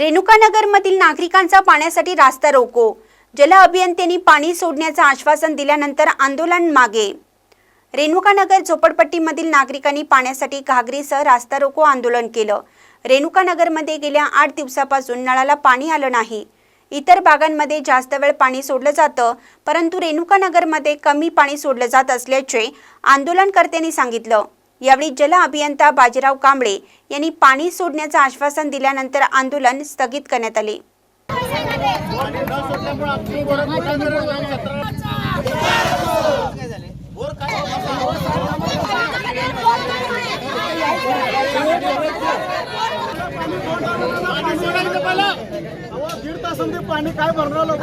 रेणुकानगरमधील नागरिकांचा पाण्यासाठी रास्ता रोको. जल अभियंत्यांनी पाणी सोडण्याचं आश्वासन दिल्यानंतर आंदोलन मागे. रेणुकानगर झोपडपट्टीमधील नागरिकांनी पाण्यासाठी घागरीसह रास्ता रोको आंदोलन केलं. रेणुकानगरमध्ये गेल्या आठ दिवसापासून नळाला पाणी आलं नाही. इतर भागांमध्ये जास्त वेळ पाणी सोडलं जातं परंतु रेणुकानगरमध्ये कमी पाणी सोडलं जात असल्याचे आंदोलनकर्त्यांनी सांगितलं. यावेळी जल अभियंता बाजीराव कांबळे यांनी पाणी सोडण्याचं आश्वासन दिल्यानंतर आंदोलन स्थगित करण्यात आले. पाणी काय भरणार लोक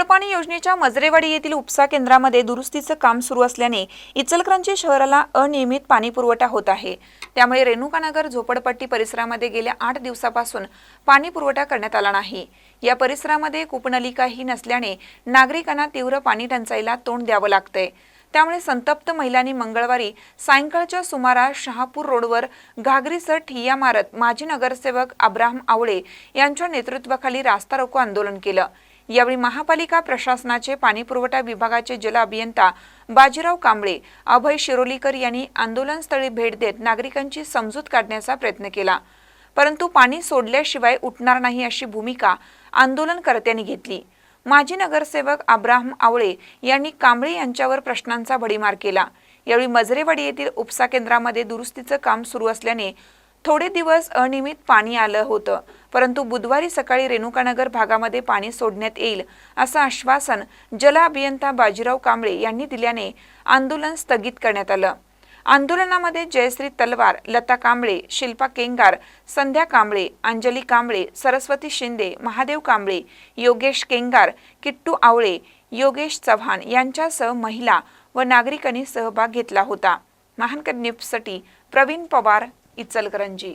नळपाणी योजनेच्या मजरेवाडी येथील उपसा केंद्रामध्ये दुरुस्तीचं काम सुरू असल्याने इचलकरंजी शहराला अनियमित पाणी पुरवठा होत आहे. त्यामुळे रेणुकानगर झोपडपट्टी परिसरामध्ये गेल्या आठ दिवसापासून पाणी पुरवठा करण्यात आला नाही. या परिसरामध्ये कूपनलिकाही नसल्याने नागरिकांना तीव्र पाणी टंचाईला तोंड द्यावं लागतंय. त्यामुळे संतप्त महिलांनी मंगळवारी सायंकाळच्या सुमारास शहापूर रोडवर घागरीसर ठिय्या मारत माजी नगरसेवक अब्राहम आवळे यांच्या नेतृत्वाखाली रास्ता रोको आंदोलन केलं. यावेळी महापालिका प्रशासनाचे पाणीपुरवठा विभागाचे जल अभियंता बाजीराव कांबळे अभय शिरोलीकर यांनी आंदोलनस्थळी भेट देत नागरिकांची समजूत काढण्याचा प्रयत्न केला. परंतु पाणी सोडल्याशिवाय उठणार नाही अशी भूमिका आंदोलनकर्त्यांनी घेतली. माजी नगरसेवक अब्राहम आवळे यांनी कांबळे यांच्यावर प्रश्नांचा भडीमार केला. यावेळी मजरेवाडी येथील उपसा केंद्रामध्ये दुरुस्तीचं काम सुरू असल्याने थोडे दिवस अनियमित पाणी आलं होतं. परंतु बुधवारी सकाळी रेणुकानगर भागामध्ये पाणी सोडण्यात येईल असं आश्वासन जल अभियंता बाजीराव कांबळे यांनी दिल्याने आंदोलन स्थगित करण्यात आलं. आंदोलनामध्ये जयश्री तलवार लता कांबळे शिल्पा केंगार संध्या कांबळे अंजली कांबळे सरस्वती शिंदे महादेव कांबळे योगेश केंगार किट्टू आवळे योगेश चव्हाण यांच्यासह महिला व नागरिकांनी सहभाग घेतला होता. महानकर न्यूजसाठी प्रवीण पवार इचलकरंजी.